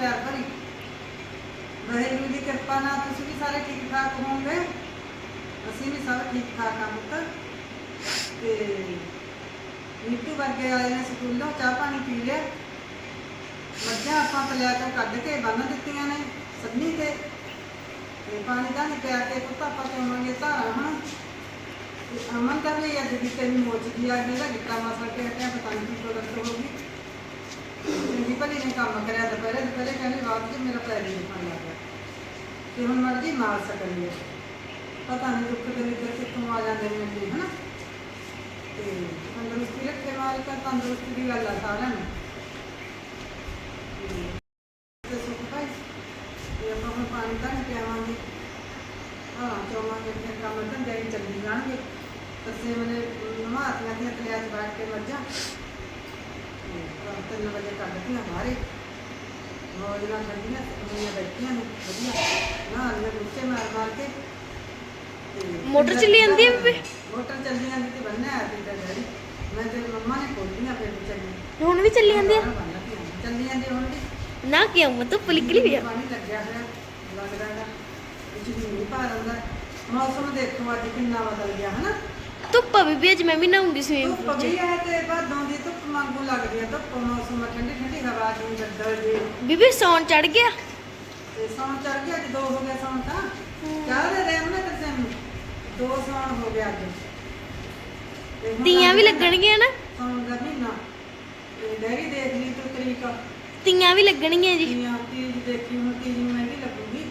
ਪਿਆਰ ਭਰੀ। ਵਾਹਿਗੁਰੂ ਦੀ ਕਿਰਪਾ ਨਾਲ ਤੁਸੀਂ ਵੀ ਸਾਰੇ ਠੀਕ ਠਾਕ ਹੋਵੋਗੇ। ਅਸੀਂ ਵੀ ਸਭ ਠੀਕ ਠਾਕ ਹਾਂ ਪੁੱਤ। ਤੇ ਨੀਤੂ ਵਰਗੇ ਆਏ ਨੇ ਸਕੂਲੋਂ, ਚਾਹ ਪਾਣੀ ਪੀ ਲਿਆ। ਮੱਝਾਂ ਆਪਾਂ ਪਲਿਆ ਤੋਂ ਕੱਢ ਕੇ ਬੰਨ ਦਿੱਤੀਆਂ ਨੇ ਸੰਨੀ ਤੇ। ਤੇ ਪਾਣੀ ਤਾਂ ਨਹੀਂ ਪਿਆ ਕੇ ਪੁੱਤ ਆਪਾਂ ਚੋਵਾਂਗੇ ਧਾਰਾਂ ਹੁਣ ਤੇ ਅਮਨ ਦਾ ਵੀ ਅੱਜ ਵੀ ਤੈਨੂੰ ਮੋਚ ਦੀ ਆ ਗਈ ਦਾ ਗਿੱਟਾ ਮਾਸਾ ਕੇ ਹਟਿਆ ਪਤਾ ਨਹੀਂ ਕੀ ਪ੍ਰੋਡਕਟ ਹੋ ਗਈ ਚੰਗੀ ਭਲੀ ਨੇ ਕੰਮ ਕਰਿਆ ਦੁਪਹਿਰੇ ਦੁਪਹਿਰੇ ਕਹਿੰਦੇ ਬਾਅਦ ਚ ਮੇਰਾ ਪੈਰ ਹੀ ਦੁਖਣ ਲੱਗ ਗਿਆ ਤੇ ਹੁਣ ਮਰਜ਼ੀ ਮਾਰ ਸਕਦੀ ਹੈ ਪਤਾ ਨਹੀਂ ਦੁੱਖ ਦੇ ਵਿੱਚ ਕਿੱਥੋਂ ਆ ਜਾਂਦੇ ਨੇ ਮੈਨੂੰ ਹਨਾ ਤੇ ਤੰਦਰੁਸਤੀ ਰੱਖੇ ਮਾਲਕ ਤੰਦਰੁਸਤੀ ਦੀ ਗੱਲ ਆ ਸਾਰਿਆਂ ਨੂੰ ਤੇ ਸੁਖ ਭਾਈ ਤੇ ਆਪਾਂ ਹੁਣ ਪਾਣੀ ਤਾਂ ਨਹੀਂ ਪਿਆਵਾਂਗੇ ਹਾਂ ਚੋਵਾਂਗੇ ਫਿਰ ਕੰਮ ਧੰਦੇ ਹੀ ਚੱਲੀ ਜਾਣਗੇ ਤਸੇ ਮਨੇ ਨਮਾਤੀਆਂ ਦੀਆਂ ਤਲਿਆਂ 'ਚ ਬੈਠ ਕੇ ਮੱਝਾਂ ਤੇ ਰਾਤ ਤਿੰਨ ਵਜੇ ਕੱਢਦੀਆਂ ਬਾਹਰੇ। ਮੌਜ ਨਾਲ ਠੰਡੀਆਂ ਦੁਨੀਆਂ ਬੈਠੀਆਂ ਨੇ ਵਧੀਆ। ਨਾ ਲੀਆਂ ਗੁੱਸੇ ਮਾਰ ਮਾਰ ਕੇ। ਤੇ ਮੋਟਰ ਚੱਲੀ ਜਾਂਦੀ ਹੈ ਬੀਬੀ? ਮੋਟਰ ਚੱਲੀ ਜਾਂਦੀ ਤੇ ਬੰਨਿਆ ਆ ਤੇ ਡੈਡੀ। ਮੈਂ ਤੇ ਮੰਮਾ ਨੇ ਖੋਲੀਆਂ ਫਿਰ ਵੀ ਚੱਲੀ। ਹੁਣ ਵੀ ਚੱਲੀ ਜਾਂਦੀ ਆ ਚੱਲੀ ਜਾਂਦੀ ਹੁਣ ਵੀ। ਨਾ ਕਿਉਂ? ਮੈਂ ਧੁੱਪ ਨਿਕਲੀ ਵੀ ਆ। ਪਾਣੀ ਲੱਗਿਆ ਹੋਇਆ ਲੱਗਦਾ ਹੈਗਾ। ਵਿੱਚ ਵੀ ਨਹੀਂ ਪਾ ਰਹਿੰਦਾ ਮੌਸਮ ਦੇਖੋ ਅੱਜ ਕਿੰਨਾ ਬਦਲ ਗਿਆ ਹਨਾ? ਧੁੱਪ ਆ ਬੀਬੀ ਅੱਜ ਮੈਂ ਵੀ ਨਹਾਉਂਗੀ ਸਵੀਮਿੰਗ ਧੁੱਪ ਵੀ ਹੈ ਤੇ ਬਾਦੋਂ ਦੀ ਧੁੱਪ ਵਾਂਗੂ ਲੱਗਦੀ ਹੈ ਧੁੱਪ ਮੌਸਮ ਠੰਡੀ ਠੰਡੀ ਹਵਾ ਦੀ ਬੱਦਲ ਦੀ ਬੀਬੀ ਸੌਣ ਚੜ ਗਿਆ? ਤੇ ਸੌਣ ਚੜ ਗਿਆ ਅੱਜ ਦੋ ਹੋ ਗਏ ਸੌਣ ਤਾਂ। ਚਾਹ ਦੇ ਰਹੇ ਉਹਨੇ ਤੇ ਦੋ ਸੌਣ ਹੋ ਗਿਆ ਅੱਜ। ਤੀਆਂ ਵੀ ਲੱਗ ਲੱਗਣਗੀਆਂ ਨਾ? ਸੌਣ ਦਾ ਮਹੀਨਾ ਤੇ ਡੈਰੀ ਦੇਖ ਲਈ ਤੂੰ ਤਰੀਕ। ਤੀਆਂ ਵੀ ਲੱਗਣਗੀਆਂ ਜੀ। ਤੀਆਂ ਤੀਜ ਦੇਖੀ ਹੁਣ ਤੀਜ ਨੂੰ ਮਹਿੰਦੀ ਲੱਗੂਗੀ।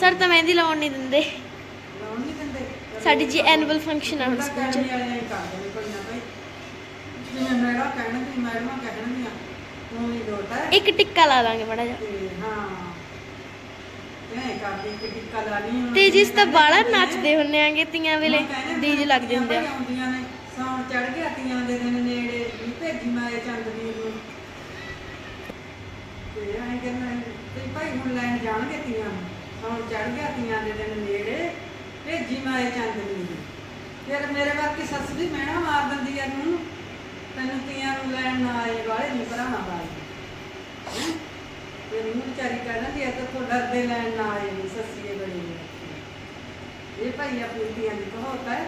ਸਰ ਤਾਂ ਮਹਿੰਦੀ ਲਾਉਣ ਨਹੀਂ ਦਿੰਦੇ। ਸਾਡੀ ਜੀ ਐਨੂਅਲ ਫੰਕਸ਼ਨ ਆ ਹੁਣ ਸਕੂਲ 'ਚ। ਇੱਕ ਟਿੱਕਾ ਲਾ ਲਾਂਗੇ ਮੜਾ ਜਾ ਤੇ ਜਿਸ ਤਾਂ ਬਾਲਾ ਹੁੰਦੇ ਨੱਚਦੇ ਹੁੰਨੇ ਆਂਗੇ ਤੀਆਂ ਵੇਲੇ ਡੀਜ ਲੱਗ ਤੀਆਂ ਜਾਂਦੇ ਆ। ਭਾਈ ਆਉਂਦੀਆਂ ਨੇ ਸੌਣ ਚੜ ਗਿਆ ਤੀਆਂ ਦੇ ਦਿਨ ਨੇੜੇ ਵੀ ਭੇਜੀ ਮਾਏ ਚੰਦਵੀਰ ਨੂੰ। ਤੇ ਐਂ ਕਹਿੰਦਾ ਤੇ ਭਾਈ ਹੁਣ ਲੈਣ ਜਾਣਗੇ ਤੀਆਂ ਨੂੰ ਸੌਣ ਚੜ ਗਿਆ ਤੀਆਂ ਦੇ ਦਿਨ ਨੇੜੇ। ਭੇਜੀ ਮਾਏ ਚੰਦਵੀਰ ਨੂੰ ਫਿਰ ਮੇਰੇ ਵਰਗੀ ਸੱਸ ਵੀ ਮਹਿਣਾ ਮਾਰ ਦਿੰਦੀ ਐ ਨੂੰ ਤੈਨੂੰ ਤੀਆਂ ਨੂੰ ਲੈਣ ਨਾ ਆਏ ਵਾਲੇ ਨਹੀਂ ਭਰਾਵਾਂ ਵਾਲੇ ਤੇ ਨੂੰ ਵਿਚਾਰੀ ਕਹਿੰਦੀ ਐ ਤਾਂ ਤੋਂ ਡਰਦੇ ਲੈਣ ਨਾ ਆਏ ਨੀ ਸੱਸੀਏ ਬੜੀ ਇਹ ਭਾਈ ਆਪਣੀ ਤੀਆਂ ਦੀ ਕਹਾਵਤ ਹੈ।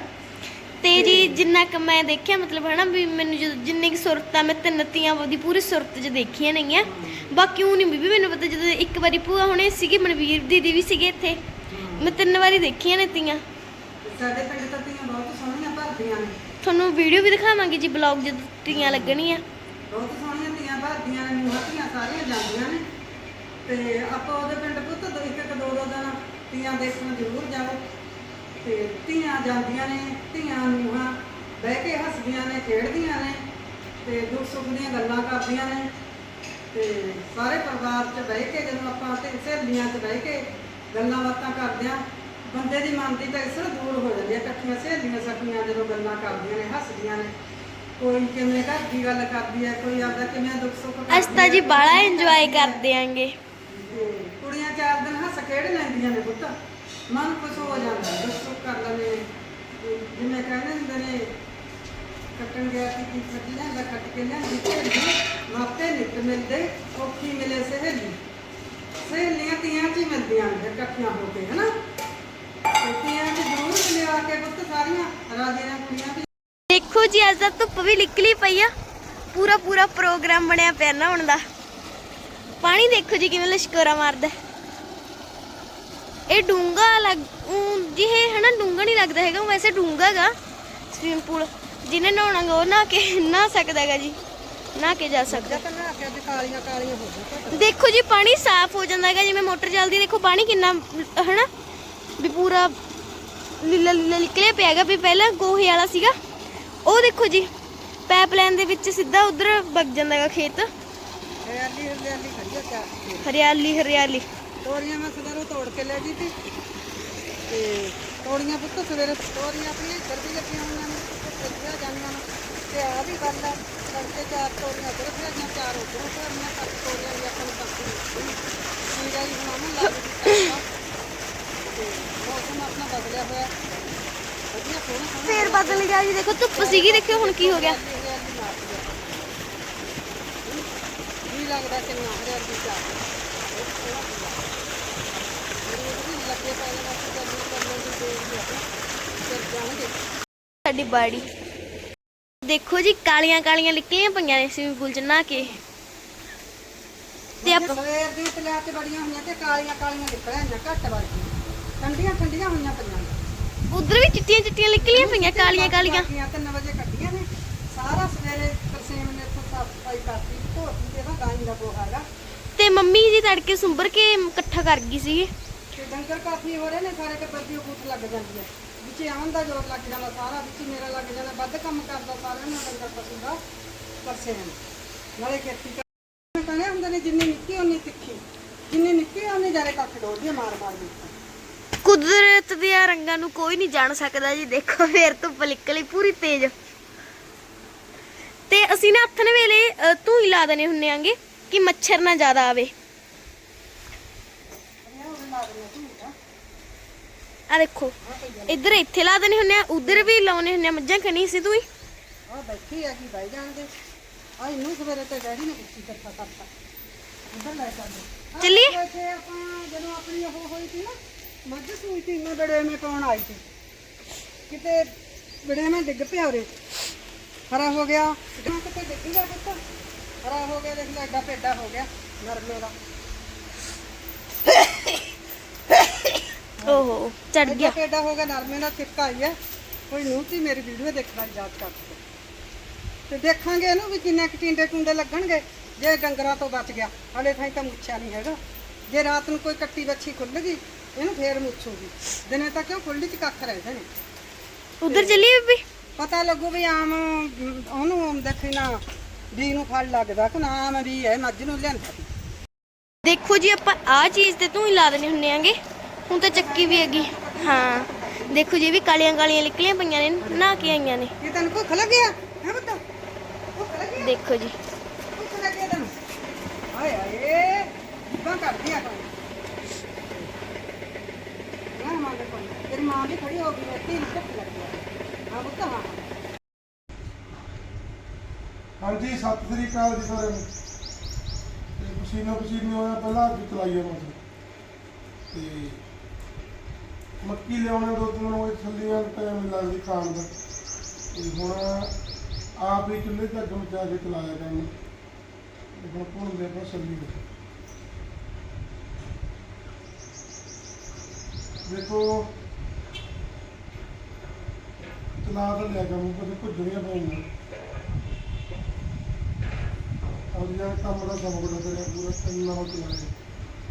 ਤੇ ਜੀ, ਜਿੰਨਾ ਕ ਮੈਂ ਦੇਖਿਆ, ਮਤਲਬ ਹਨਾ ਵੀ ਮੈਨੂੰ ਜਦੋਂ ਜਿੰਨੀ ਕੁ ਸੁਰਤ ਮੈਂ ਤਿੰਨ ਤੀਆਂ ਦੀ ਪੂਰੀ ਸੁਰਤ 'ਚ ਦੇਖੀਆਂ ਨੇਗੀਆਂ। ਬਾਕੀ ਉਹ ਨਹੀਂ ਬੀਬੀ ਮੈਨੂੰ ਪਤਾ, ਜਦੋਂ ਇੱਕ ਵਾਰੀ ਭੂਆ ਹੁਣੇ ਸੀਗੇ, ਮਨਵੀਰ ਦੀਦੀ ਵੀ ਸੀਗੇ ਇੱਥੇ। ਮੈਂ ਤਿੰਨ ਵਾਰੀ ਦੇਖੀਆਂ ਨੇ ਤੀਆਂ। ਸਾਡੇ ਪਿੰਡ ਤਾਂ ਤੀਆਂ ਬਹੁਤ ਸੋਹਣੀਆਂ ਭਰਦੀਆਂ ਨੇ। ਤੁਹਾਨੂੰ ਵੀਡੀਓ ਵੀ ਦਿਖਾਵਾਂਗੇ ਜੀ ਬਲੌਗ ਜਦੋਂ ਤੀਆਂ ਲੱਗਣੀਆਂ। ਬਹੁਤ ਸੋਹਣੀਆਂ ਤੀਆਂ ਭਰਦੀਆਂ ਨੇ ਮੂਹਤੀਆਂ ਸਾਰੀਆਂ ਜਾਂਦੀਆਂ ਨੇ। ਤੇ ਆਪਾਂ ਉਹਦੇ ਪਿੰਡ ਪੁੱਤ ਦੋ- ਇੱਕ ਇੱਕ ਦੋ ਦੋ ਦਿਨ ਤੀਆਂ ਦੇਖਣ ਜ਼ਰੂਰ ਜਾਓ। ਤੇ ਧੀਆਂ ਜਾਂਦੀਆਂ ਨੇ ਧੀਆਂ ਨੂੰਹਾਂ ਬਹਿ ਕੇ ਹੱਸਦੀਆਂ ਨੇ ਖੇਡਦੀਆਂ ਨੇ ਤੇ ਦੁੱਖ ਸੁੱਖ ਦੀਆਂ ਗੱਲਾਂ ਕਰਦੀਆਂ ਨੇ। ਤੇ ਸਾਰੇ ਪਰਿਵਾਰ 'ਚ ਬਹਿ ਕੇ ਜਦੋਂ ਆਪਾਂ ਤੇ ਸਹੇਲੀਆਂ 'ਚ ਬਹਿ ਕੇ ਗੱਲਾਂ ਬਾਤਾਂ ਕਰਦੇ ਆ ਬੰਦੇ ਦੀ ਮਨ ਦੀ ਟੈਨਸ਼ਨ ਦੂਰ ਹੋ ਜਾਂਦੀ ਹੈ ਇਕੱਠੀਆਂ ਸਹੇਲੀਆਂ ਸਕੀਆਂ ਜਦੋਂ ਗੱਲਾਂ ਕਰਦੀਆਂ ਨੇ ਹੱਸਦੀਆਂ ਨੇ ਕੋਈ ਕਿਵੇਂ ਘਰ ਦੀ ਗੱਲ ਕਰਦੀ ਹੈ ਕੋਈ ਆਪਦਾ ਕਿਵੇਂ ਦੁੱਖ ਸੁੱਖ ਅੱਜ ਤਾਂ ਜੀ ਬਾਲਾ ਇੰਜੋਏ ਕਰਦੇ ਆਂਗੇ ਤੇ ਕੁੜੀਆਂ ਚਾਰ ਦਿਨ ਹੱਸ ਖੇਡ ਲੈਂਦੀਆਂ ਨੇ ਪੁੱਤ ਮਨ ਖੁਸ਼ ਹੋ ਜਾਂਦਾ ਦੁੱਖ ਸੁੱਖ ਕਰ ਲੈਂਦੇ ਤੇ ਜਿਵੇਂ ਕਹਿੰਦੇ ਹੁੰਦੇ ਨੇ ਕੱਟਣ ਗਿਆ ਕਿ ਕੀ ਕੱਟ ਲਿਆਂਦਾ ਕੱਟ ਕੇ ਲਿਆਂਦੀ ਸਹੇਲੀ ਮਾਪੇ ਨਿੱਤ ਮਿਲਦੇ ਔਖੀ ਮਿਲੇ ਸਹੇਲੀ। ਸਹੇਲੀਆਂ ਤੀਆਂ ਚ ਹੀ ਮਿਲਦੀਆਂ ਨੇ ਇਕੱਠੀਆਂ ਹੋ ਕੇ ਹਨਾ? ਤੇ ਤੀਆਂ ਚ ਜ਼ਰੂਰ ਕੇ ਪੁੱਤ ਸਾਰੀਆਂ ਰਾਜੀਆਂ ਕੁੜੀਆਂ ਵੀ। ਦੇਖੋ ਜੀ ਅੱਜ ਤਾਂ ਧੁੱਪ ਵੀ ਨਿਕਲੀ ਪਈ ਆ। ਪੂਰਾ ਪੂਰਾ ਪ੍ਰੋਗਰਾਮ ਬਣਿਆ ਪਿਆ ਨਾ ਹੁਣ ਦਾ। ਪਾਣੀ ਦੇਖੋ ਜੀ ਕਿਵੇਂ ਲਸ਼ਕੋਰਾ ਮਾਰਦਾ। ਇਹ ਡੂੰਗਾ ਲੱਗ ਊਂ ਜੀ ਇਹ ਹਨਾ ਡੂੰਗਾ ਨਹੀਂ ਲੱਗਦਾ ਹੈਗਾ ਵੈਸੇ ਡੂੰਗਾ ਹੈਗਾ ਸਵਿਮਿੰਗ ਪੂਲ ਜਿਹਨੇ ਨਹਾਉਣਾ ਗਾ ਉਹ ਨਹਾ ਕੇ ਨਹਾ ਸਕਦਾ ਹੈਗਾ ਜੀ। ਨਹਾ ਕੇ ਜਾ ਸਕਦਾ। ਤਾਂ ਨਾ ਕਿ ਅੱਜ ਕਾਲੀਆਂ ਕਾਲੀਆਂ ਹੋ ਗਈਆਂ ਦੇਖੋ ਜੀ ਪਾਣੀ ਸਾਫ਼ ਹੋ ਜਾਂਦਾ ਹੈਗਾ ਜਿਵੇਂ ਮੋਟਰ ਚੱਲਦੀ ਦੇਖੋ ਪਾਣੀ ਕਿੰਨਾ ਹਨਾ? ਵੀ ਪੂਰਾ ਲੀਲਾ ਲੀਲਾ ਨਿਕਲਿਆ ਪਿਆ ਹੈਗਾ ਵੀ ਪਹਿਲਾਂ ਗੋਹੇ ਵਾਲਾ ਸੀਗਾ। ਉਹ ਦੇਖੋ ਜੀ ਪਾਈਪਲਾਈਨ ਦੇ ਵਿੱਚ ਸਿੱਧਾ ਉਧਰ ਵਗ ਜਾਂਦਾ ਹੈਗਾ ਖੇਤ। ਹਰਿਆਲੀ ਹਰਿਆਲੀ ਖੜੀ ਆ ਹਰਿਆਲੀ ਹਰਿਆਲੀ। ਤੋਰੀਆਂ ਮੈਂ ਸਵੇਰੇ ਤੋੜ ਕੇ ਲੈ ਗਈ ਸੀ। ਤੇ ਤੋਰੀਆਂ ਪੁੱਤ ਸਵੇਰੇ ਤੋਰੀਆਂ ਆਪਣੀਆਂ ਇੱਧਰ ਵੀ ਲੱਗੀਆਂ ਹੋਈਆਂ ਨੇ ਤੇ ਜਾਂਦੀਆਂ ਨੇ। ਤੇ ਆ ਵੀ ਗੱਲ ਚਾਰ ਤੋਰੀਆਂ ਇੱਧਰ ਫਿਰੀਆਂ ਚਾਰ ਉੱਧਰ ਫਿਰੀਆਂ ਕੱਟ ਤੋਰੀਆਂ ਵੀ ਆਪਾਂ ਨੂੰ ਕੱਟ ਠੀਕ ਹੈ ਜੀ ਬਣਾਉਣ ਲੱਗ ਗਈ ਤੇ ਮੌਸਮ ਆਪਣਾ ਬਦਲਿਆ ਹੋਇਆ ਵਧੀਆ ਸੋਹਣਾ ਸੋਹਣਾ ਫੇਰ ਬਦਲ ਗਿਆ ਜੀ, ਦੇਖੋ, ਧੁੱਪ ਸੀਗੀ, ਦੇਖਿਓ ਹੁਣ ਕੀ ਹੋ ਗਿਆ ਹਰਿਆਲੀ ਮਾਰਦੀ ਆ। ਲੱਗਦਾ ਕਿੰਨਾ ਹਰਿਆਲੀ ਦੀ ਚਾਹ ਲੱਗੇ ਪਏ ਨੇ ਬਸ ਕਰਨੀ ਕਰਨੀ ਦੀ ਦੇਰ ਹੀ ਆ ਫਿਰ ਜਾਣਗੇ ਸਾਡੀ ਬਾੜੀ ਦੇਖੋ ਜੀ ਕਾਲੀਆਂ ਕਾਲੀਆਂ ਨਿਕਲੀਆਂ ਪਈਆਂ ਨੇ ਸਵਿਮਿੰਗ ਪੂਲ ਚ ਨਹਾ ਕੇ ਤੇ ਆਪਾਂ ਸਵੇਰ ਦੀ ਤਲਿਆ ਤੇ ਬੜੀਆਂ ਹੋਈਆਂ ਤੇ ਕਾਲੀਆਂ ਕਾਲੀਆਂ ਨਿਕਲਿਆ ਨੇ ਘੱਟ ਵਰਗੀਆਂ ਠੰਡੀਆਂ ਠੰਡੀਆਂ ਹੋਈਆਂ ਪਈਆਂ ਉਧਰ ਵੀ ਚਿੱਟੀਆਂ ਚਿੱਟੀਆਂ ਨਿਕਲੀਆਂ ਪਈਆਂ ਕਾਲੀਆਂ ਕਾਲੀਆਂ 3 ਵਜੇ ਕੱਢੀਆਂ ਨੇ ਸਾਰਾ ਸਵੇਰੇ ਤਰਸੇਮ ਨੇ ਇੱਥੋਂ ਸਾਫ਼ ਸਫ਼ਾਈ ਕਰਤੀ ਧੋਤੀ ਤੇ ਨਾ ਗਾਂ ਦਾ ਗੋਹਾ ਹੈਗਾ ਤੇ ਮੰਮੀ ਜੀ ਤੜਕੇ ਸੁੰਬਰ ਕੇ ਇਕੱਠਾ ਕਰ ਗਈ ਸੀ ਤੇ ਡੰਗਰ ਕਾਫੀ ਹੋ ਰਹੇ ਨੇ ਸਾਰੇ ਟੱਬਰ ਦੀ ਭੁੱਖ ਲੱਗ ਜਾਂਦੀ ਹੈ ਵਿੱਚ ਆਉਣ ਦਾ ਜੋਰ ਲੱਗ ਜਾਂਦਾ ਸਾਰਾ ਵਿੱਚ ਮੇਰਾ ਲੱਗ ਜਾਂਦਾ ਵੱਧ ਕੰਮ ਕਰਦਾ ਸਾਰਿਆਂ ਨੂੰ ਡੰਗਰ ਪਸ਼ੂ ਦਾ ਤਰਸੇਮ ਨਾਲੇ ਖੇਤੀ ਕਰ ਕਹਿੰਦੇ ਹੁੰਦੇ ਨੇ ਜਿੰਨੀ ਨਿੱਕੀ ਓਨੀ ਤਿੱਖੀ ਜਿੰਨੀ ਨਿੱਕੀ ਓਨੀ ਜ਼ਿਆਦਾ ਕੱਖ ਡੋਲਦੀ ਹੈ ਮਾਰ ਮਾਰ ਕੇ ਕੁਦਰਤ ਦੀਆਂ ਰੰਗਾਂ ਨੂੰ ਕੋਈ ਨਹੀਂ ਜਾਣ ਸਕਦਾ ਜੀ। ਦੇਖੋ ਫੇਰ ਧੁੱਪ ਨਿਕਲੀ ਪੂਰੀ ਤੇਜ਼। ਤੇ ਅਸੀਂ ਨਾ ਹੱਥਨ ਵੇਲੇ ਅ, ਧੂਈ ਲਾ ਦਨੇ ਹੁੰਨੇ ਆਂਗੇ ਕਿ ਮੱਛਰ ਨਾ ਜ਼ਿਆਦਾ ਆਵੇ। ਆ ਦੇਖੋ ਇੱਧਰ ਇੱਥੇ ਲਾ ਦਨੇ ਹੁੰਨੇ ਆ ਉਧਰ ਵੀ ਲਾਉਨੇ ਹੁੰਨੇ ਆ ਮੱਝਾਂ ਖਣੀ ਸੀ ਤੂੰ ਆ ਬੈਠੀ ਆ ਕੀ ਬਾਈ ਜਾਣਦੇ ਆ ਇਹਨੂੰ ਸਵੇਰੇ ਤੇ ਡੈਡੀ ਨੇ ਪੁੱਛੀ ਇਕੱਠਾ ਕਰਤਾ ਉਧਰ ਲੈ ਜਾਂਦੇ ਚੱਲੀਏ? ਇੱਥੇ ਆਪਾਂ ਜਦੋਂ ਆਪਣੀ ਉਹ ਹੋਈ ਸੀ ਨਾ ਮੱਝ ਸੂਈ ਸੀ ਮੈਂ ਬੜੇ ਮੈਂ ਕੌਣ ਆਈ ਸੀ ਕਿਤੇ ਬੜੇ ਮੈਂ ਡਿੱਗ ਪਿਆ ਉਰੇ ਹਰਾ ਹੋ ਗਿਆ ਕਿਤੇ ਕਿਤੇ ਡਿੱਗ ਗਿਆ ਪੁੱਤ ਹਰਾ ਹੋ ਗਿਆ ਦੇਖ ਲੈ ਐਡਾ ਪੇਡਾ ਹੋ ਗਿਆ ਨਰਮੇ ਦਾ ਓਹੋ ਚੜ ਐਡਾ ਗਿਆ। ਪੇਡਾ ਹੋ ਗਿਆ ਨਰਮੇ ਦਾ ਛਿੱਕਾ ਆਈ ਹੈ। ਕੋਈ ਨੂੰ ਤੀ ਮੇਰੀ ਵੀਡੀਓ ਦੇਖਣਾ ਯਾਦ ਕਰ ਤੇ ਦੇਖਾਂਗੇ ਇਹਨੂੰ ਵੀ ਕਿੰਨੇ ਕੁ ਟਿੰਡੇ ਟੁੰਡੇ ਲੱਗਣਗੇ। ਜੇ ਡੰਗਰਾਂ ਤੋਂ ਬਚ ਗਿਆ ਹਲੇ ਥਾਈ ਤਾਂ ਮੁੱਛਿਆ ਨਹੀਂ ਹੈਗਾ। ਜੇ ਰਾਤ ਨੂੰ ਕੋਈ ਕੱਟੀ ਬੱਚੀ ਖੁੱਲ ਗਈ ਇਹਨੂੰ ਫੇਰ ਮੁੱਛੂਗੀ। ਦਿਨੇ ਤਾਂ ਕਿਉਂ ਖੁੱਲੀ ਚ ਕੱਖ ਰਹਿੰਦੇ ਨੇ? ਉਧਰ ਚੱਲੀਏ ਬੀਬੀ? ਪਤਾ ਲੱਗੂ ਵੀ ਆਮ ਉਹਨੂੰ ਦੇਖੀ ਨਾ ਵੀ ਨੂੰ ਫਲ ਲੱਗਦਾ ਕਿ ਨਾ ਆਮ ਵੀ ਹੈ ਮੱਝ ਨੂੰ ਲਿਆਂਦਾ। ਸੀ ਦੇਖੋ ਜੀ ਆਪਾਂ ਆਹ ਚੀਜ਼ ਤੇ ਧੂਈ ਲਾ ਦਨੇ ਹੁੰਨੇ ਆਂਗੇ ਹੁਣ ਤਾਂ ਚੱਕੀ ਵੀ ਹੈਗੀ। ਹਾਂ। ਦੇਖੋ ਜੀ ਇਹ ਵੀ ਕਾਲੀਆਂ ਕਾਲੀਆਂ ਨਿਕਲੀਆਂ ਪਈਆਂ ਨੇ ਨਹਾ ਕੇ ਆਈਆਂ ਨੇ। ਇਹ ਤੈਨੂੰ ਭੁੱਖ ਲੱਗਿਆ ਹੈ ਬੱਤਾ ਭੁੱਖ ਲੱਗੀ ਦੇਖੋ ਜੀ। ਭੁੱਖ ਲੱਗੀ ਤੈਨੂੰ ਹਾਏ ਹਾਏ ਜਿੱਦਾਂ ਕਰਦੀ ਆ ਤੂੰ। ਨਾ ਮਾਂ ਦੇ ਕੋਲ। ਤੇਰੀ ਮਾਂ ਵੀ ਖੜੀ ਹੋ ਗਈ ਹੈ ਤੀਨ ਭੁੱਖ ਲੱਗੀ ਆ। ਹਾਂ ਬੱਤਾ ਹਾਂ। ਹਾਂਜੀ ਸਤਿ ਸ੍ਰੀ ਅਕਾਲ ਜੀ ਸਾਰਿਆਂ ਨੂੰ। ਤੇ ਪਸੀਨਾ ਪਸੀਨੀ ਹੋਇਆ ਪਹਿਲਾਂ ਅੱਗ ਚਲਾਈ ਆ ਮਸਲ ਤੇ ਮੱਕੀ ਲਿਆਉਣੇ ਦੋ ਤਿੰਨ ਨੂੰ ਥੱਲੀਆਂ ਟਾਈਮ ਲੱਗਦੀ ਖਾਣ ਦਾ। ਤੇ ਹੁਣ ਆਪ ਹੀ ਚੁੱਲ੍ਹੇ ਤੇ ਅੱਗ ਮਚਾ ਕੇ ਚਲਾਇਆ ਕੰਮ ਤੇ ਹੁਣ ਭੁੰਨਦੇ ਆਪਾਂ ਸਬਜ਼ੀ ਦੇਖੋ, ਚਲਾ ਤਾਂ ਲਿਆ ਕੰਮ ਪਰ ਭੁੱਜਣੀਆਂ ਪਈਆਂ ਔਰ ਯਾਰ ਕੰਮ ਦਾ ਸਮਾਂ ਬੜਾ ਪੂਰਾ ਤਿੰਨ ਨਾਲ ਚਲਾਇਆ।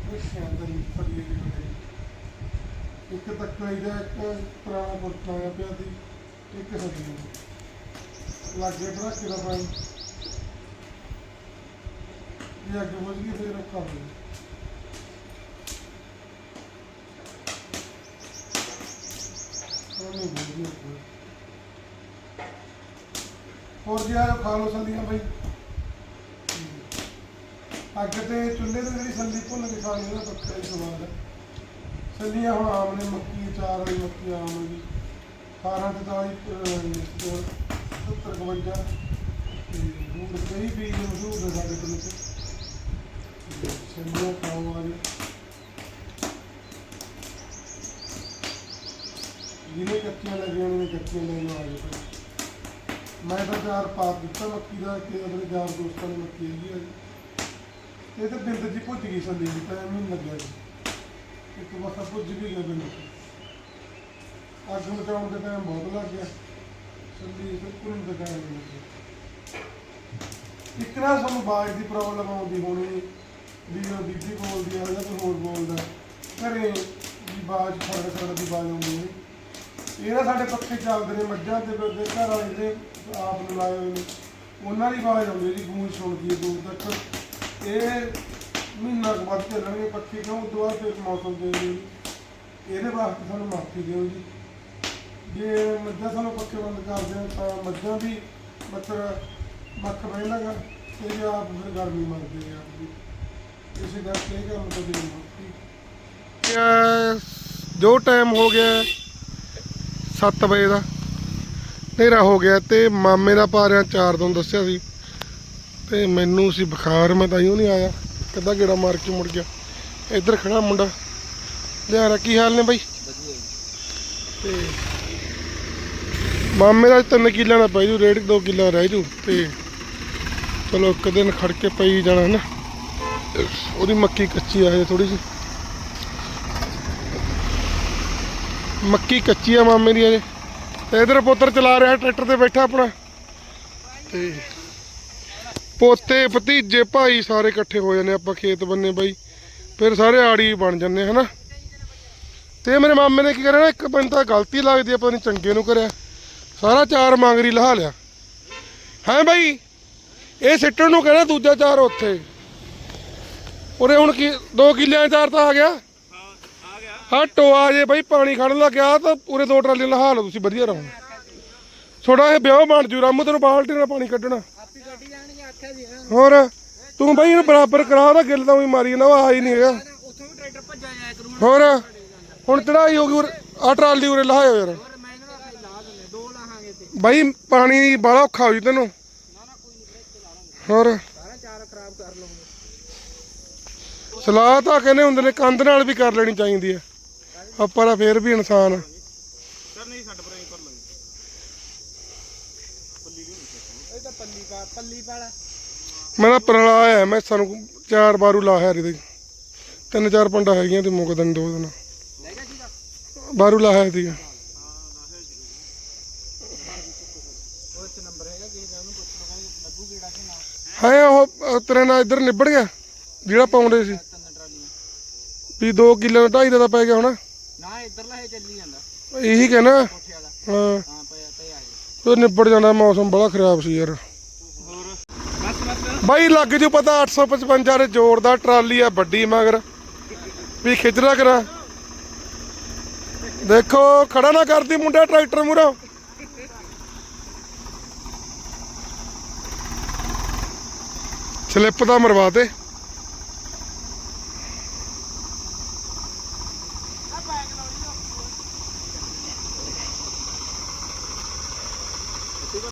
ਉਹ ਸ਼ਾਨਦਾਰ ਫੜੀ ਗਈ ਇੱਕ ਤੱਕੜੀ ਦਾ, ਇੱਕ ਪੁਰਾਣਾ ਪੁਰਖ ਪਿਆ ਸੀ, ਇੱਕ ਸੱਜੀ ਲਾਗੇ ਬੜਾ ਕਿਰਾ ਪਾਈ ਇਹ ਅੱਗੇ ਹੋ ਗਈ, ਫਿਰ ਰੱਖਾ ਹੋ ਹੋਰ ਜੀ ਆ ਖਾ ਲੋ ਸੰਦੀਆਂ ਬਾਈ। ਅੱਗ ਤੇ ਚੁੱਲ੍ਹੇ ਤੇ ਜਿਹੜੀ ਸੰਦੀ ਭੁੰਨ ਕੇ ਖਾਣੀ ਉਹਦਾ ਪੱਕਾ ਸਵਾਦ ਹੈ ਸੱਲੀਆਂ ਹੁਣ ਆਮ ਨੇ ਮੱਕੀ, ਚਾਰ ਵਾਲੀ ਮੱਕੀ, ਆਮ ਹੈ ਜੀ 18 ਤੇ 70 52 ਤੇ ਹੁਣ ਕਈ ਬੀਜ ਮਸ਼ਹੂਰ ਨੇ ਸਾਡੇ ਪਿੰਡ 'ਚ। ਤੇ ਸੱਲੀਆਂ ਖਾਓ ਜਿਹਨੇ ਕੱਚੀਆਂ ਲੱਗੀਆਂ ਨੇ ਕੱਚੀਆਂ ਲੈ ਲਓ ਆ ਜੀ ਮੈਂ ਤਾਂ ਚਾਰ ਪਾ ਦਿੱਤਾ ਮੱਕੀ ਦਾ ਕਿ ਆਪਣੇ ਯਾਰ ਦੋਸਤਾਂ ਨੇ ਮੱਕੀ ਹੈਗੀ ਆ ਜੀ ਇਹ ਤਾਂ ਬਿੰਦ ਜੀ ਭੁੱਜ ਗਈ ਸੰਦੀ ਟਾਈਮ ਨਹੀਂ ਲੱਗਿਆ ਜੀ। ਇੱਕ ਵਾਰ ਭੁੱਜ ਵੀ ਗਿਆ ਬਿੰਦ ਅੱਗ ਮਚਾਉਣ ਦੇ ਟਾਈਮ ਬਹੁਤ ਲੱਗ ਗਿਆ। ਸੰਦੀ ਬਿਲਕੁਲ ਨਹੀਂ ਦਿਖਾਇਆ ਨਹੀਂ ਲੱਗਿਆ ਇੱਕ ਨਾ ਸਾਨੂੰ ਬਾਜ ਦੀ ਪ੍ਰੋਬਲਮ ਆਉਂਦੀ ਹੋਣੀ, ਵੀ ਉਹ ਬੀਬੀ ਬੋਲਦੀ ਆ, ਜਾਂ ਕੋਈ ਹੋਰ ਬੋਲਦਾ। ਘਰੇ ਵੀ ਬਾਜ ਖੜ ਖੜ ਦੀ ਬਾਜ ਆਉਂਦੀ ਹੋਣੀ। ਇਹ ਸਾਡੇ ਪੱਖੇ ਚੱਲਦੇ ਨੇ ਮੱਝਾਂ ਤੇ ਦੇ ਘਰ ਵਾਲੇ ਜਿਹੜੇ ਆਪ ਨੂੰ ਲਾਏ ਹੋਏ ਨੇ, ਉਹਨਾਂ ਦੀ ਆਵਾਜ਼ ਆਉਂਦੀ ਜੀ, ਗੂੰਜ ਸੁਣਦੀ ਹੈ ਦੂਰ ਤੱਕ। ਇਹ ਮਹੀਨਾ ਕੁ ਬਾਅਦ ਚੱਲਣਗੇ ਪੱਖੇ ਕਿਉਂ? ਉਦੋਂ ਬਾਅਦ ਫਿਰ ਮੌਸਮ ਦੇ ਇਹਦੇ ਵਾਸਤੇ ਸਾਨੂੰ ਮਾਫੀ ਦਿਓ ਜੀ। ਜੇ ਮੱਝਾਂ ਸਾਨੂੰ ਪੱਖੇ ਬੰਦ ਕਰਦੇ ਆ ਤਾਂ ਮੱਝਾਂ ਵੀ ਮੱਛਰ ਮੱਖ ਬਹਿੰਦਾਗਾ ਤੇ ਵੀ ਆਪ ਫਿਰ ਗਰਮੀ ਮਰਦੇ ਆ ਆਪ ਇਸੇ ਕਰਕੇ ਇਹ ਕੰਮ ਤਾਂ ਦੇ ਮਾਫੀ। ਜੋ ਟਾਈਮ ਹੋ ਗਿਆ 7 ਵਜੇ ਦਾ, ਹਨੇਰਾ ਹੋ ਗਿਆ ਤੇ ਮਾਮੇ ਦਾ ਪਾਰਿਆ ਚਾਰ ਦਿਨ ਦੱਸਿਆ ਸੀ। ਤੇ ਮੈਨੂੰ ਸੀ ਬੁਖਾਰ, ਮੈਂ ਤਾਂ ਹੀ ਨਹੀਂ ਆਇਆ। ਕਿੱਦਾਂ ਗੇੜਾ ਮਾਰ ਕੇ ਮੁੜ ਗਿਆ। ਇੱਧਰ ਖੜਾ ਮੁੰਡਾ। ਲਿਆਰਾ ਕੀ ਹਾਲ ਨੇ ਬਾਈ? ਤੇ ਮਾਮੇ ਦਾ ਤਿੰਨ ਕਿੱਲਿਆਂ ਦਾ ਪੈ ਜੂ ਰੇਡ 2 ਕਿੱਲਾ ਰਹਿ ਜੂ ਤੇ ਚਲੋ ਇੱਕ ਦਿਨ ਖੜ ਕੇ ਪਈ ਜਾਣਾ ਨਾ। ਉਹਦੀ ਮੱਕੀ ਕੱਚੀ ਆ ਹਜੇ ਥੋੜੀ ਜਿਹੀ। ਮੱਕੀ ਕੱਚੀ ਆ ਮਾਮੇ ਦੀ ਹਜੇ। ਤੇ ਇਧਰ ਪੁੱਤਰ ਚਲਾ ਰਿਹਾ ਟਰੈਕਟਰ ਤੇ ਬੈਠਾ ਆਪਣਾ। ਤੇ ਪੋਤੇ, ਭਤੀਜੇ, ਭਾਈ ਸਾਰੇ ਇਕੱਠੇ ਹੋ ਜਾਂਦੇ ਆਪਾਂ ਖੇਤ ਬੰਨੇ ਬਾਈ। ਫਿਰ ਸਾਰੇ ਆੜੀ ਬਣ ਜਾਂਦੇ ਹਨਾ? ਤੇ ਮੇਰੇ ਮਾਮੇ ਨੇ ਕੀ ਕਰਿਆ ਨਾ, ਇੱਕ ਬੰਦਾ ਤਾਂ ਗਲਤੀ ਲੱਗਦੀ ਆ, ਪਤਾ ਨਹੀਂ ਚੰਗੇ ਨੂੰ ਕਰਿਆ। ਸਾਰਾ ਚਾਰ ਮੰਗਰੀ ਲਹਾ ਲਿਆ। ਹੈ ਬਾਈ? ਇਹ ਸਿੱਟਣ ਨੂੰ ਕਹਿੰਦਾ ਦੂਜਾ ਚਾਰ ਉੱਥੇ। ਉਰੇ ਹੁਣ ਕੀ 2 ਕਿੱਲਿਆਂ ਦਾ ਚਾਰ ਤਾਂ ਆ ਗਿਆ? ਹਾਂ ਟੋਆ ਜੇ ਬਾਈ, ਪਾਣੀ ਖੜਨ ਲੱਗਿਆ ਤਾਂ ਉਰੇ ਦੋ ਟਰਾਲੀਆਂ ਲਹਾ ਲਓ, ਤੁਸੀਂ ਵਧੀਆ ਰਹੋ। ਥੋੜਾ ਇਹ ਵਿਆਹ ਬਣ ਜੂ, ਰਾਮੂ ਤੈਨੂੰ ਬਾਲਟੀ ਨਾਲ ਪਾਣੀ ਕੱਢਣਾ। ਹੋਰ ਤੂੰ ਬਾਈ ਇਹਨੂੰ ਬਰਾਬਰ ਕਰਾ ਉਹਦਾ ਗਿੱਲ ਤਾਂ ਵੀ ਮਾਰੀ ਨਾ ਉਹ ਆ ਹੀ ਨਹੀਂ ਹੈਗਾ। ਉੱਥੋਂ ਵੀ ਟਰੈਕਟਰ ਭੱਜਾ ਜਾਇਆ ਕਰੂ ਹੋਰ ਹੁਣ ਚੜਾਈ ਹੋ ਗਈ ਉਰੇ ਆ ਟਰਾਲੀ ਉਰੇ ਲਹਾਇਓ ਯਾਰ। ਹੋਰ ਮੈਂ ਇਹਨਾਂ ਦਾ ਲਾ ਦਿੰਦੇ ਦੋ ਲਾਹਾਂਗੇ ਤੇ ਬਾਈ ਪਾਣੀ ਬਾਲਾ ਔਖਾ ਹੋ ਜੂ ਤੈਨੂੰ। ਹੋਰ। ਸਾਰਾ ਚਾਰ ਖਰਾਬ ਕਰ ਲਵਾਂਗੇ। ਸਲਾਹ ਤਾਂ ਕਹਿੰਦੇ ਹੁੰਦੇ ਨੇ ਕੰਧ ਨਾਲ ਵੀ ਕਰ ਲੈਣੀ ਚਾਹੀਦੀ ਹੈ। ਆਪਾਂ ਤਾਂ ਫੇਰ ਵੀ ਇਨਸਾਨ ਆ। ਸਰ ਨਹੀਂ ਛੱਡ ਪਰ ਪਰ ਲਾਂਗੇ ਪੱਲੀ ਨਹੀਂ ਇਹ ਤਾਂ ਪੱਲੀ ਪਾ ਪੱਲੀ ਪਾਲਾ। ਮੈਂ ਤਾਂ ਪਰਲਾ ਆਇਆ ਮੈਂ ਸਾਨੂੰ ਚਾਰ ਬਾਰੂ ਲਾਇਆ ਰੇ ਤਿੰਨ ਚਾਰ ਪੰਡਾ ਹੈਗੀਆਂ ਤੇ ਮੁੱਕ ਦਿਨ ਦੋ ਦਿਨ। ਲੈ ਗਿਆ ਸੀਗਾ ਬਾਰੂ ਲਾਇਆ ਸੀਗਾ ਹੈ ਉਹ ਤੇਰੇ ਨਾਲ ਇੱਧਰ ਨਿਬੜ ਗਿਆ ਜਿਹੜਾ ਪਾਉਂਦੇ ਸੀ। ਵੀ 2 ਕਿਲੋ ਢਾਈ ਦਾ ਤਾਂ ਪੈ ਗਿਆ ਹੋਣਾ। ਨਾ ਇੱਧਰਲਾ ਇਹ ਚੱਲੀ ਜਾਂਦਾ। ਇਹੀ ਵਾਲਾ। ਹਾਂ। ਹਾਂ ਪਿਆ ਪਿਆ ਆ ਨਿਬੜ ਜਾਣਾ ਮੌਸਮ ਬੜਾ ਖਰਾਬ ਸੀ ਯਾਰ। ਬਾਈ, ਲੱਗ ਜੂ ਪਤਾ 855 ਦੇ ਜ਼ੋਰ ਦਾ ਟਰਾਲੀ ਆ ਵੱਡੀ ਮਗਰ। ਵੀ ਖਿੱਚਣਾ ਕਰਾਂ। ਦੇਖੋ, ਖੜਾ ਨਾ ਕਰਦੀ ਮੁੰਡਾ ਟਰੈਕਟਰ ਮੂਰਾ ਸਲਿੱਪ ਦਾ ਮਰਵਾ ਤੇ